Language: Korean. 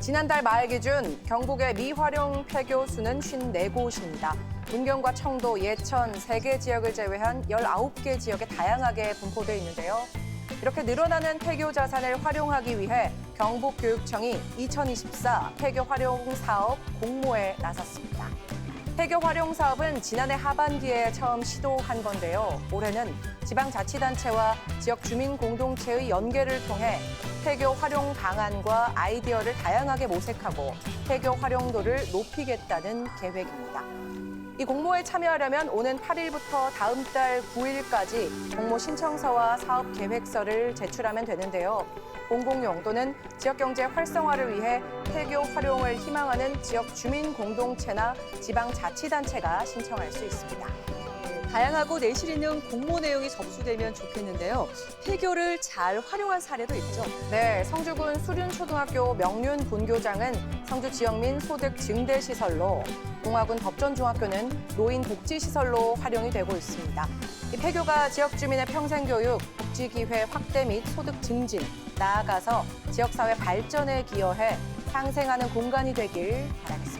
지난달 말 기준 경북의 미활용 폐교 수는 54곳입니다. 문경과 청도, 예천 세개 지역을 제외한 19개 지역에 다양하게 분포돼 있는데요. 이렇게 늘어나는 폐교 자산을 활용하기 위해 경북교육청이 2024 폐교 활용 사업 공모에 나섰습니다. 폐교 활용 사업은 지난해 하반기에 처음 시도한 건데요. 올해는 지방자치단체와 지역 주민 공동체의 연계를 통해 폐교 활용 방안과 아이디어를 다양하게 모색하고 폐교 활용도를 높이겠다는 계획입니다. 이 공모에 참여하려면 오는 8일부터 다음 달 9일까지 공모 신청서와 사업 계획서를 제출하면 되는데요. 공공용 또는 지역 경제 활성화를 위해 폐교 활용을 희망하는 지역 주민 공동체나 지방 자치단체가 신청할 수 있습니다. 다양하고 내실 있는 공모 내용이 접수되면 좋겠는데요. 폐교를 잘 활용한 사례도 있죠. 네, 성주군 수륜초등학교 명륜 분교장은 성주 지역민 소득 증대 시설로 동화군 덕전중학교는 노인 복지 시설로 활용이 되고 있습니다. 이 폐교가 지역 주민의 평생 교육, 복지 기회 확대 및 소득 증진, 나아가서 지역 사회 발전에 기여해 상생하는 공간이 되길 바라겠습니다.